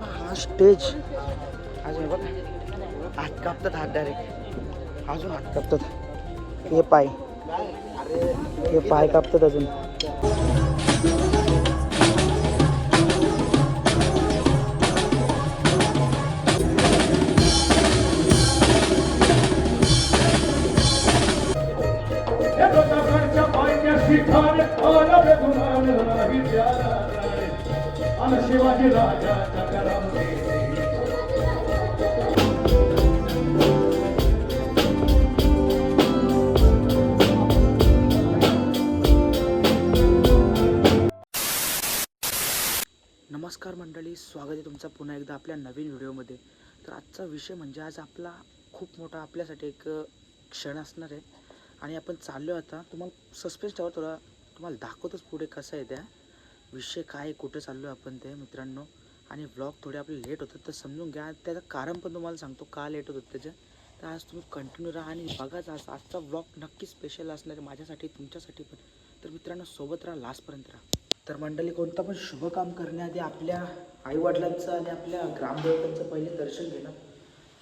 हा स्टेज. अजून बघ. हात कापतात हात डायरेक्ट अजून हात कापतात. हे पाय. हे पाय कापतात अजून. शिवाजी राजा तुमचा पुन्हा एकदा आपल्या नवीन व्हिडिओमध्ये. तर आजचा विषय म्हणजे आज आपला खूप मोठा आपल्यासाठी एक क्षण असणार आहे. आणि आपण चाललो आहे आता. तुम्हाला सस्पेन्स ठेवा थोडा. तुम्हाला दाखवतोच पुढे कसं आहे त्या. विषय काय आहे, कुठे चाललो आहे आपण ते मित्रांनो. आणि व्लॉग थोडे आपले लेट होतात तर समजून घ्या. त्याचं कारण पण तुम्हाला सांगतो का लेट होतं त्याचं. तर आज तुम्ही कंटिन्यू राहा आणि बघाच आज. आजचा ब्लॉग नक्की स्पेशल असणार आहे माझ्यासाठी तुमच्यासाठी पण. तर मित्रांनो सोबत राहा लास्टपर्यंत राहा. तर मंडळी कोणतं पण शुभ काम करण्याआधी आपल्या आईवडिलांचं आणि आपल्या ग्रामदेवतांचं पहिले दर्शन घेणं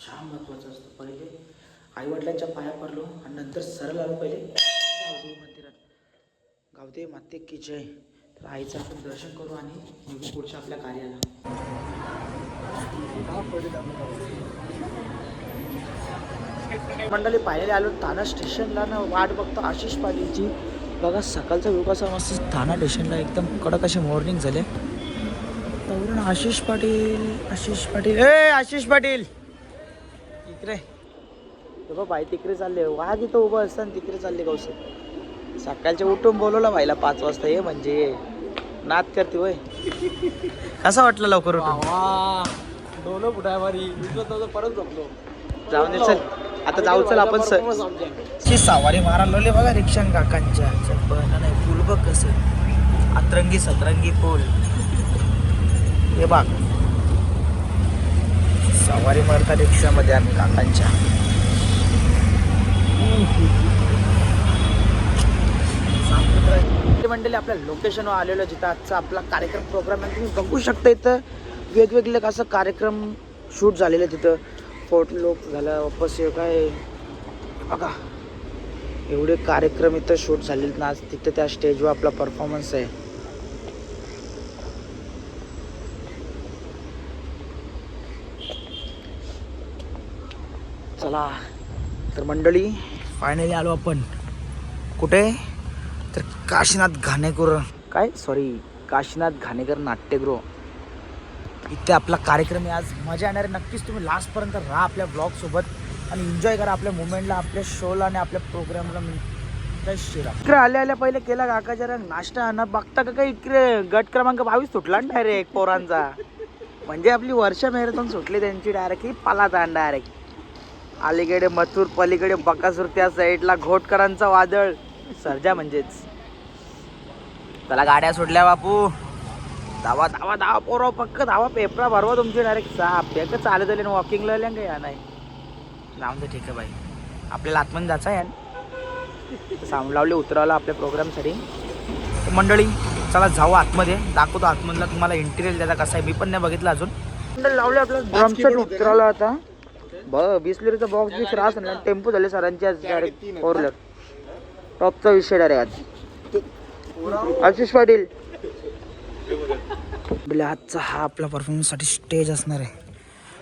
छान महत्त्वाचं असतं. पहिले आईवडिलांच्या पाया पडलो आणि नंतर सरळ आलो पहिले. गावदेवी मंदिरात. गावदेवी माते की जय. तर आईचं आपण दर्शन करू आणि निघू पुढच्या आपल्या कार्याला. मंडळी पाहिलेले आलो ताना स्टेशनला ना वाट बघतो आशिष पाटीलची बघा सकाळचा व्यू कसा मस्त ठाणा स्टेशनला एकदम कडक असे मॉर्निंग झाले. तवरून आशिष पाटील आशिष पाटील. ए आशिष पाटील! इकडे. बघा बाई तिकडे चालले वाघ इथं उभं असतं तिकडे चालले गौसे सकाळच्या उठून बोलवला बाईला पाच वाजता. ये म्हणजे. नाद करते वय कसा वाटलं लवकर उठून? डोलं फुटायवारी परत झोपलो. जाऊन दे चल. आता जाऊ चल आपण सवारी मारायला लागले बघा रिक्षान काकांच्या. नाही पूल बघ कसं. अतरंगी सतरंगी पूल हे बघ. सवारी मारता रिक्षामध्ये आम्ही काकांच्या. मंडळी आपल्या लोकेशनवर आलेलो जिथं आजचा आपला कार्यक्रम प्रोग्राम आहे तुम्ही बघू शकता इथं. वेगवेगळे असं कार्यक्रम शूट झालेले तिथं. फोटो लोक झाला वापस येऊ काय? बघा एवढे कार्यक्रम इथं शूट झालेत ना आज तिथं त्या स्टेजवर आपला परफॉर्मन्स आहे. चला तर मंडळी फायनली आलो आपण. कुठे? तर काशीनाथ घाणेकर. काय? सॉरी काशीनाथ घाणेकर नाट्यगृह. इथे आपला कार्यक्रम आहे. आज मजा येणार आहे. नक्कीच तुम्ही लास्टपर्यंत राहा आपल्या ब्लॉगसोबत आणि एन्जॉय करा आपल्या मुवमेंटला आपल्या शोला आणि आपल्या प्रोग्रामला इकडे आल्या आल्या पहिले केला काका जरा नाश्ता. ना बघता का काही इकडे गट क्रमांक बावीस सुटला ना डायरेक्ट पोरांचा. म्हणजे आपली वर्ष मॅरेथॉन सुटली त्यांची डायरेक्ट ही पाला डायरेक्ट अलीकडे मथुर पलीकडे बकासूर त्या साईडला घोटकरांचा वादळ. सर्जा म्हणजेच. त्याला गाड्या सुटल्या बापू. धावा धावा धावा पोरं पक्क धावा पेपरा भरवा तुमची डायरेक्ट सहा पेक चालत आले वॉकिंगला आले का या नाही. दे ठीक आहे बाई. आपल्याला आतमध्ये जायचं आहे. साऊंड लावले उतरावला आपल्या प्रोग्रामसाठी मंडळी चला जाऊ आतमध्ये. दाखवतो आतमधला तुम्हाला इंटिरियर त्याचा कसा आहे. मी पण नाही बघितलं अजून. मंडळी लावले आपलं ड्रमसेट उतरावला आता. ब वीस लिटरचा बॉक्स बीस राहस ना टेम्पो झाले सरांची आज डायरेक्ट फोर व्हीलर टॉपचा विषय डायरेक्ट आज आशिष पाटील. आपल्या आजचा हा आपला परफॉर्मन्ससाठी स्टेज असणार आहे.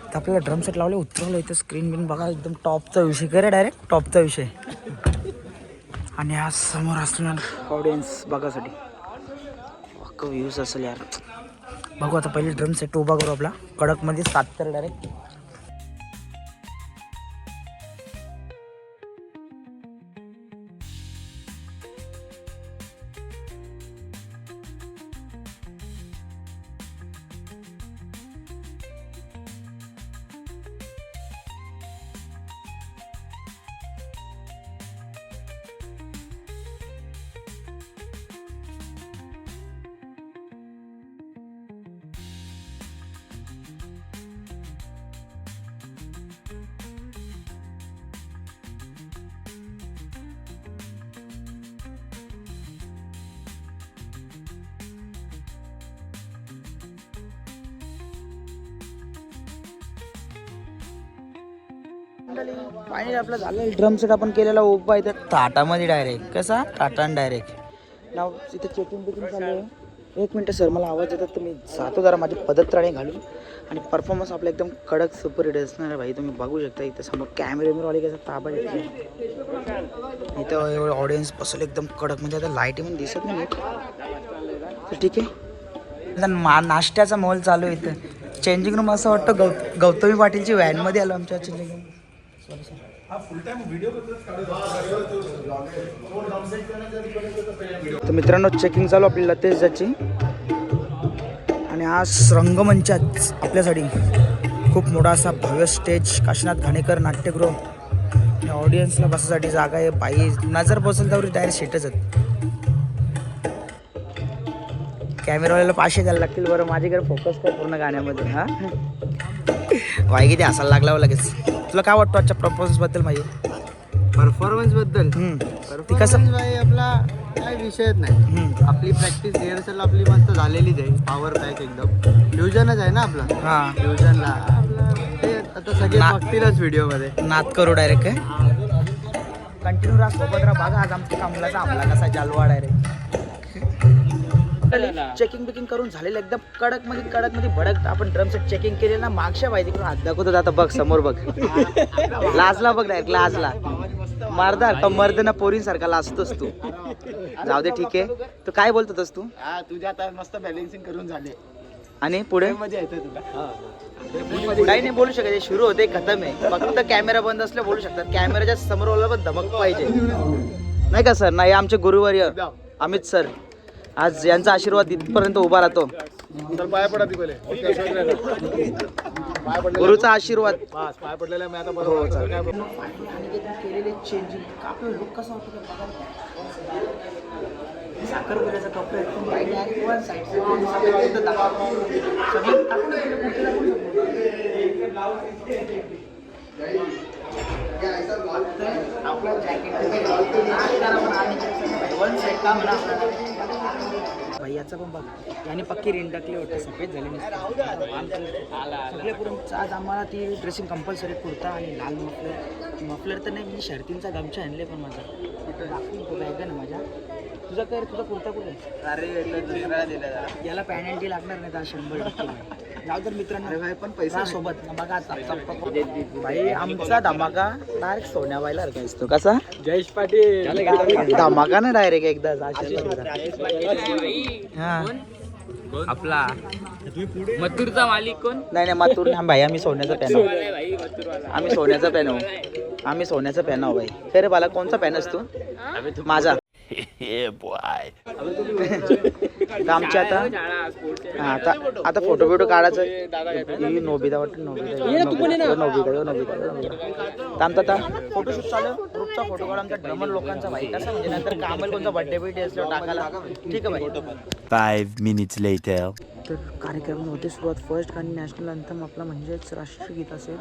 तर आपल्याला ड्रम सेट लावले उतरवलं इथं स्क्रीन बिन बघा एकदम टॉपचा विषय. करे डायरेक्ट टॉपचा विषय. आणि हा समोर असणार ऑडियन्स बघासाठी. अख्ख व्ह्यूज असेल यार. बघू आता पहिले ड्रम सेट उभा करू आपला. कडकमध्ये सात तर डायरेक्ट फायनली आपलं झालं. ड्रम सेट आपण केलेला उभा इथे. टाटामध्ये डायरेक्ट कसा? टाटा डायरेक्ट नाव तिथे चेकिंग बिकिंग चालू आहे. एक मिनटं सर मला आवाज येतात. मी जातो जरा माझी पदत्राणे घालून. आणि परफॉर्मन्स आपला एकदम कडक सुपर हिट असणार आहे भाई. तुम्ही बघू शकता इथं समोर कॅमेरेमेरवाले कसं ताबा येते इथं एवढं ऑडियन्स बसलं एकदम कडक. म्हणजे आता लाइट पण दिसत नाही तर ठीक आहे. मा नाश्त्याचा मॉल चालू आहे इथं. चेंजिंग रूम असं वाटतं गौ गौतमी पाटीलची व्हॅनमध्ये आलो आमच्या चेंजिंग रूम सॉरी सॉरी तर मित्रांनो चेकिंग चालू आपली लतेश जाची आणि आज रंगमंचात आपल्यासाठी खूप मोठा असा भव्य स्टेज काशीनाथ घाणेकर नाट्यगृह. ऑडियन्सला बसासाठी जागा आहे बाई नजर बसेल त्यावर डायरेक्ट शेटच आहेत. कॅमेरावाल्याला पाचशे द्यायला लागतील बरं माझ्याकडे फोकस कर पूर्ण गाण्यामध्ये हा. वाई किती हसायला लागला लगेच. तुला काय वाटतं आजच्या प्रपोजन्सबद्दल माझे परफॉर्मन्सबद्दल? ती कसं? भाई आपला काय विषयच नाही. आपली प्रॅक्टिस रिहर्सल आपली मस्त झालेलीच आहे. पॉवर पॅक एकदम. फ्युजनच आहे ना आपला? हा. फ्युजनला आपला ते आता सगळे ना- बघतीलच व्हिडिओमध्ये नाद करू डायरेक्ट काय कंटिन्यू राहा सोबत राहा. बघा आज आमच्या कमलाचा आमला कसा जालवा डायरेक्ट चेकिंग बिकिंग करून झालेलं एकदम कडकमध्ये कडकमध्ये भडक आपण ड्रम सेट चेकिंग केलेलं ना मागच्या पाहिजे करून हात दाखवतो आता बघ समोर बघ. लाजला बघ डायरेक्ट लाजला. मारदा का मर्दना पोरींसारखा लाजतोस तू. जाऊ दे ठीक आहे. तू काय बोलत होतास तू? हा तुझ्या आता मस्त बॅलेन्सिंग करून झाले. आणि पुढे? काही नाही बोलू शकत सुरू होते खतम आहे. फक्त कॅमेरा बंद असले बोलू शकतात. कॅमेराच्या समोर वाला पण धमक पाहिजे. नाही का सर नाही आमचे गुरुवर्य अमित सर आज यांचा आशीर्वाद इथपर्यंत उभा राहतो तर पाय पडा ती पहिले पाय पडले गुरुचा आशीर्वाद पास पाय पडलेला मी आता हो, बरोबर चालेल. काय केलेले चेंजिंग आपला लुक कसा होतो साखरपुड्याचा कपडा एकदम right आहे. वन side से दोन side एकदम दाखवा. सगळं टाकून दे, कुठे टाकून शकतो. आपलं jacket वन साईड का म्हणा भाई याचा पण बघ. याने पक्की रेंट टाकली वाटतं सफेद झाली सगळे आज आम्हाला ती ड्रेसिंग कंपल्सरी कुर्ता आणि लाल मफलर. मफलर तर नाही मी शर्तींचा गमछा आणले पण माझा. दाखवून ना माझ्या. तुझा काय? तुझा कुर्ता कुठे? अरे याला पॅनल्टी लागणार नाही तर शंभर टक्के. जाऊ तर मित्रांनो. अरे भाई, पण पैसे सोबत बघा भाई आमचा धमाका डायरेक्ट असतो कसा? जयेश पाटील. धमाका ना डायरेक्ट एकदा हा. आपला मथुरचा मालिक कोण? नाही नाही मातूर नाही भाई आम्ही सोन्याचा पॅन आम्ही सोन्याचा पॅन आम्ही सोन्याचा पॅन आहो भाई. खरे बाला कोणचा पॅन असतो माझा. आमच्या आता हा, आता आता फोटो बिटो काढायचं ही नोबिता वाटतं नोबिता नोबिता नोबिता आमचा आता फोटोशूट चालू. ग्रुपचा फोटो काढा. आमच्या ड्रमर लोकांचा भाई. कसा म्हणजे नंतर कामाला कोणता असलो टाकायला. ठीक आहे भाई. Five minutes later. तर कार्यक्रम होते सुरुवात फर्स्ट गाणी नॅशनल अंथम आपला म्हणजेच राष्ट्रीय गीत असेल.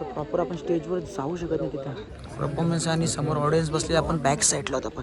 तर प्रॉपर आपण स्टेजवर जाऊ शकत नाही तिथं. परफॉर्मन्स आणि समोर ऑडियन्स बसले आपण बॅक साईडला होतो आपण.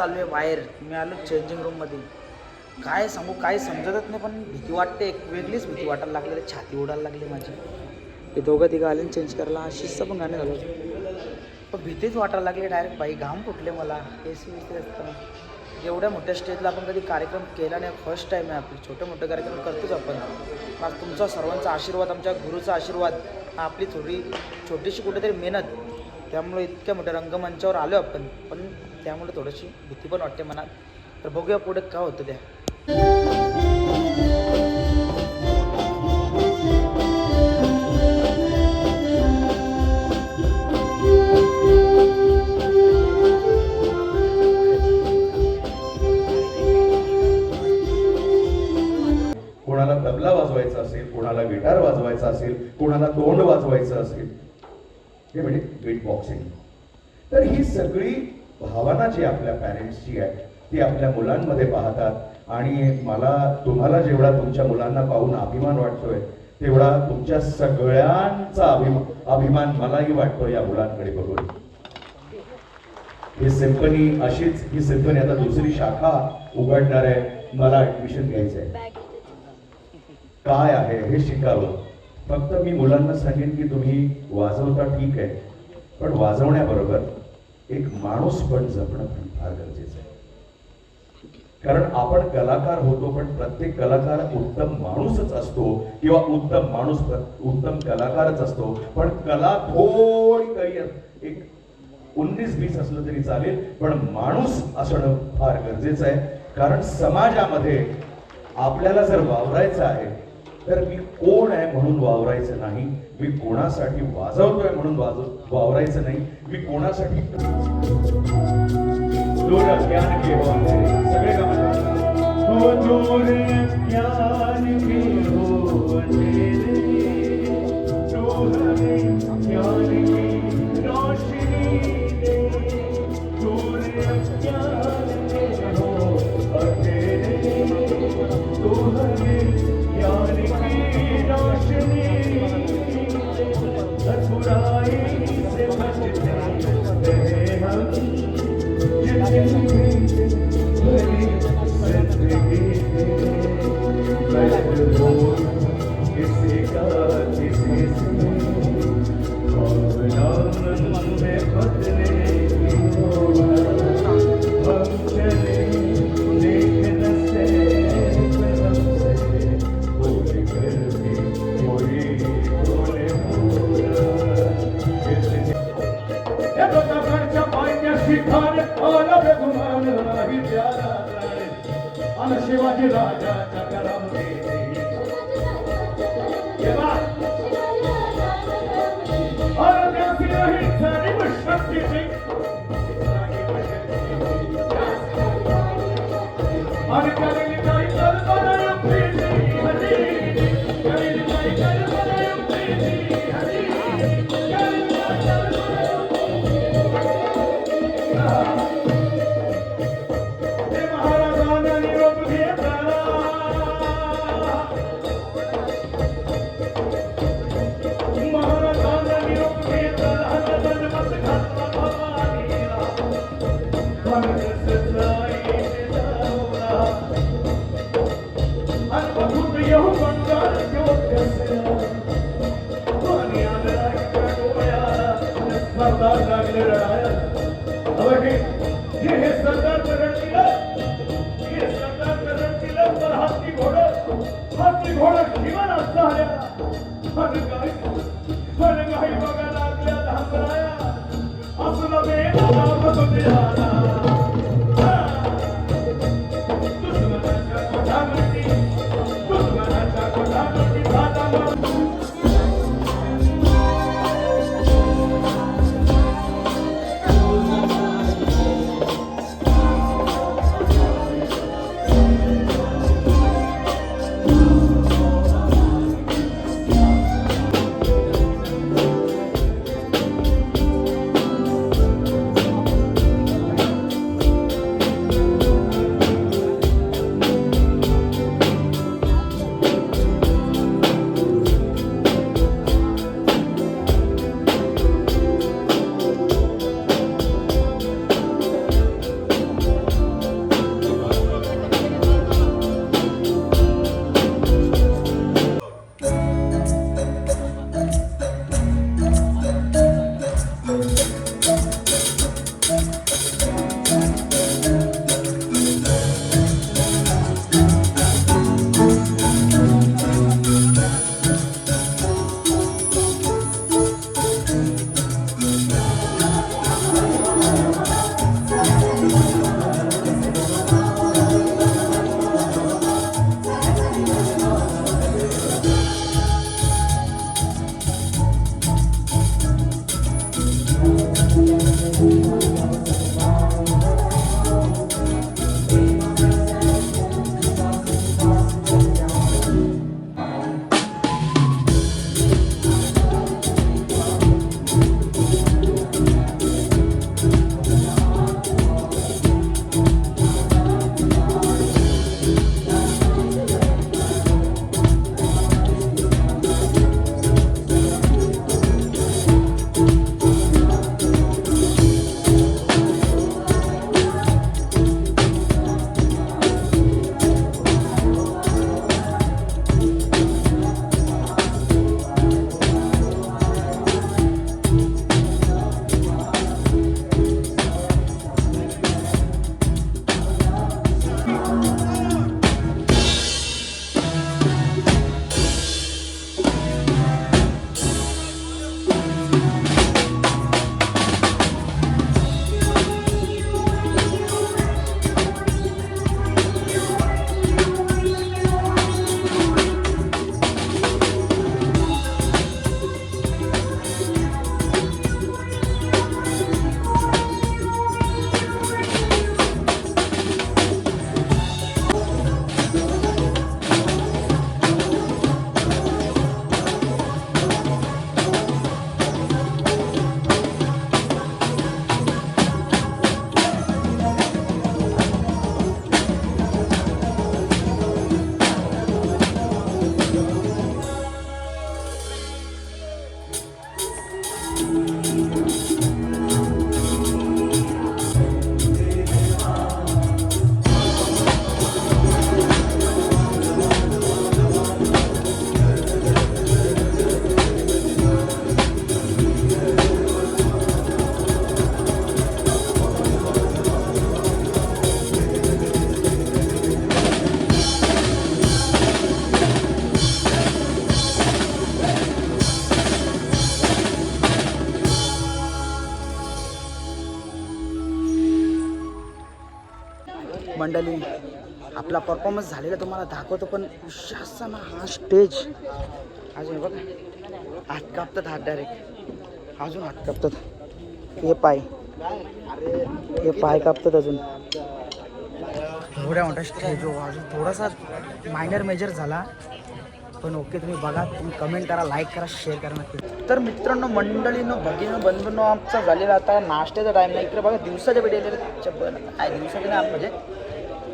चालू आहे बाहेर. मी आलो चेंजिंग रूममध्ये काय सांगू काय समजतच नाही पण भीती वाटते. एक वेगळीच भीती वाटायला लागली. छाती उडायला लागली माझी. ते दोघं तिघं आले चेंज करायला. शिस्त पण गाणे झालं पण भीतीच वाटायला लागली. डायरेक्ट बाई घाम फुटले मला. ए सी विसी असताना. एवढ्या मोठ्या स्टेजला आपण कधी कार्यक्रम केला नाही. फर्स्ट टाईम आहे आपली. छोटे मोठे कार्यक्रम करतोच आपण. आज तुमचा सर्वांचा आशीर्वाद आमच्या गुरुचा आशीर्वाद आपली थोडी छोटीशी कुठेतरी मेहनत. त्यामुळे इतक्या मोठ्या रंगमंचावर आलो आपण. पण त्यामुळे थोडीशी भीती पण वाटते मनात. तर बघूया पुढे काय होतं त्या कोणाला तबला वाजवायचा असेल कोणाला तोंड वाजवायचं असेल हे म्हणजे बीट बॉक्सिंग तर ही सगळी भावना जी आपल्या पॅरेंट्सची आहे ती आपल्या मुलांमध्ये पाहतात. आणि मला तुम्हाला जेवढा तुमच्या मुलांना पाहून अभिमान वाटतोय तेवढा तुमच्या सगळ्यांचा अभिमान अभिमान मलाही वाटतो या मुलांकडे बघून. ही सिम्फनी अशीच ही सिम्फनी आता दुसरी शाखा उघडणार आहे. मला ऍडमिशन घ्यायचंय. काय आहे हे शिकावं? फक्त मी मुलांना सांगेन की तुम्ही वाजवता ठीक आहे पण वाजवण्याबरोबर एक माणूस पण जपणं पण फार गरजेचं आहे. कारण आपण कलाकार होतो पण प्रत्येक कलाकार उत्तम माणूसच असतो किंवा उत्तम माणूस उत्तम कलाकारच असतो. पण कला थोडी काही एक उन्नीस बीस असलं तरी चालेल पण माणूस असणं फार गरजेचं आहे. कारण समाजामध्ये आपल्याला जर वावरायचं आहे तर मी कोण आहे म्हणून वावरायचं नाही? मी कोणासाठी वाजवतोय म्हणून वाजव वावरायचं नाही? मी कोणासाठी दूर ज्ञान के सगळे कामाला आपला परफॉर्मन्स झालेला तुम्हाला दाखवतो पण शासना हा स्टेज अजून बघ. बघा हात कापतात हात डायरेक्ट अजून हात कापतात. हे पाय. हे पाय कापतात अजून. एवढ्या मोठा स्टेज हो अजून थोडासा मायनर मेजर झाला. पण ओके तुम्ही बघा तुम्ही कमेंट करा लाईक करा शेअर करा नक्की. तर मित्रांनो मंडळीनं भगिनं बंधूंनो आमचा झालेला आता नाश्त्याचा टाईम नाही तर बघा दिवसाच्या भेटी काय दिवसाच्या नाही म्हणजे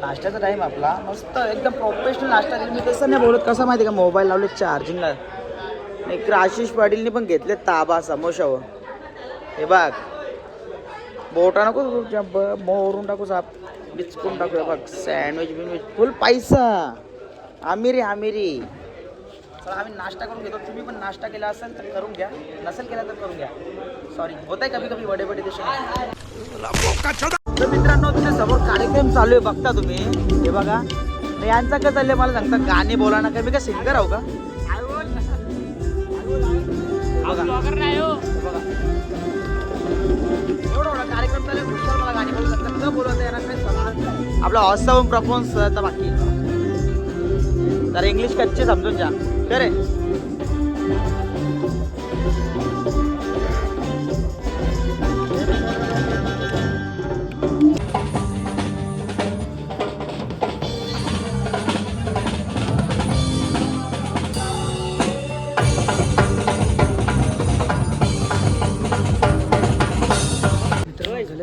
नाश्त्याचा टाईम आपला. मस्त एकदम प्रोफेशनल नाश्ता. मी तसं नाही बोलत. कसं माहिती आहे का? मोबाईल लावले चार्जिंगला इकडे आशिष पाटीलने पण घेतले ताबा समोशावर हे बघ. बोटा नको मोरून टाकू साप. बिचकून टाकू बघ. सँडविच बिनविच. फुल पैसा. आमिरी आमिरी. चला आम्ही नाश्ता करून घेतो. तुम्ही पण नाश्ता केला असेल तर करून घ्या. नसेल केला तर करून घ्या. सॉरी होत आहे कधी कधी वडे वडे देश तर मित्रांनो तिथे समोर कार्यक्रम चालू आहे बघता तुम्ही. हे बघा. तर यांचं कसं चाललंय मला सांगता गाणे बोला ना काय मी काय सिंगर आहो का? बघा. बघा एवढा एवढा कार्यक्रम चालू मला गाणी बोलू न बोलवता येणार नाही आपला ऑसम परफॉर्मन्स तर बाकी. तर इंग्लिश कच्चे समजून जा करे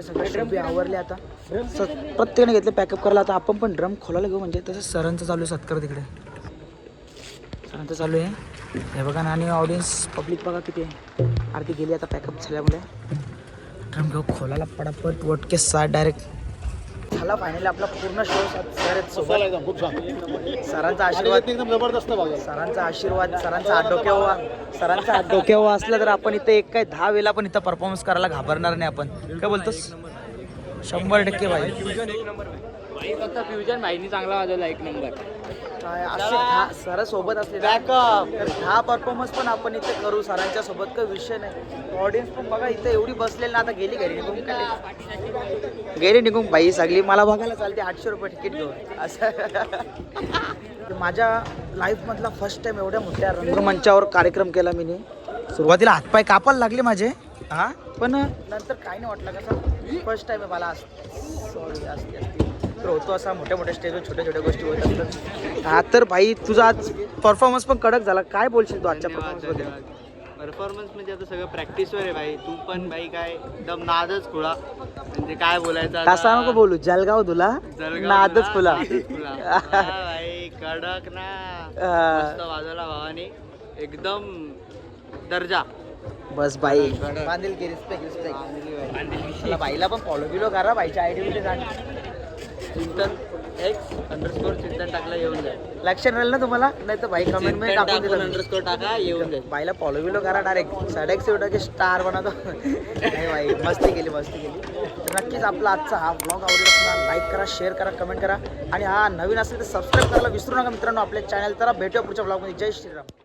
सगळे ड्रम आवरले आता. स- प्रत्येकाने घेतले पॅकअप करायला. आता आपण पण ड्रम खोलायला घेऊ म्हणजे तसं सरांचं चालू आहे सत्कार तिकडे. सरांचं चालू आहे. हे बघा ना आणि ऑडियन्स पब्लिक बघा किती आहे. आरती गेली आता पॅकअप झाल्यामुळे. ड्रम घेऊ खोलायला पटापट वटके साठ डायरेक्ट झाला फायनली आपला पूर्ण शो सर खूप छान सरांचा आशीर्वाद एकदम जबरदस्त बघा. सरांचा आशीर्वाद सरांचा हात डोक्यावर सरांचा हात डोक्यावर असला तर आपण इथे एक काय दहा वेळेला पण इथं परफॉर्मन्स करायला घाबरणार नाही आपण. काय बोलतोस? शंभर टक्के भाई. फक्त फ्युजन भाईनी चांगला वाजवला एक नंबर. असे सर सोबत असले ना, तर दहा परफॉर्मन्स पण आपण इथे करू. सरांच्या सोबत काही विषय नाही. ऑडियन्स पण बघा इथे एवढी बसलेली ना आता गेली घरी निघून काय गेली निघून बाई सगळी. मला बघायला चालते आठशे रुपये तिकीट घेऊन. असं. माझ्या लाईफमधला फर्स्ट टाइम एवढ्या मोठ्या रंगमंचावर कार्यक्रम केला मी सुरुवातीला हातपाय कापायला लागले माझे. हा? पण नंतर काही नाही वाटलं कसं फर्स्ट टाइम आहे मला. सॉरी असते असते तर होतो असा मोठ्या मोठ्या स्टेजवर छोट्या छोट्या गोष्टी होत असतात. हा तर भाई तुझा आज परफॉर्मन्स पण कडक झाला. काय बोलशील तू आजच्या परफॉर्मन्स म्हणजे आता सगळं प्रॅक्टिसवर आहे भाई. तू पण भाई काय एकदम नादच खुळा. म्हणजे काय बोलायचं? कसा नको बोलू. जलगाव तुला नादच. हा, भाई कडक ना. वाजवला भावाने. एकदम दर्जा. बस बाई बांधील की रिस्पेक्ट रिस्पेक्ट बाईला पण फॉलो बिलो करा बाईच्या आयडी मध्ये चिंतन एक्स अंडरस्कोर चिंतन टाकला येऊन जाईल. लक्षात राहील ना तुम्हाला? नाही तर बाई कमेंटमध्ये टाकून मी. अंडरस्कोर टाका येऊन जाईल. बाईला फॉलो बिलो करा डायरेक्ट साडेएक्स एवढा स्टार बनवतो. नाही बाई मस्ती केली मस्ती केली. तर नक्कीच आपला आजचा हा ब्लॉग आवडला असणार लाईक करा शेअर करा कमेंट करा. आणि हा नवीन असेल तर सबस्क्राईब करायला विसरू नका मित्रांनो आपल्या चॅनल तर भेटूया पुढच्या ब्लॉगमध्ये जय श्रीराम.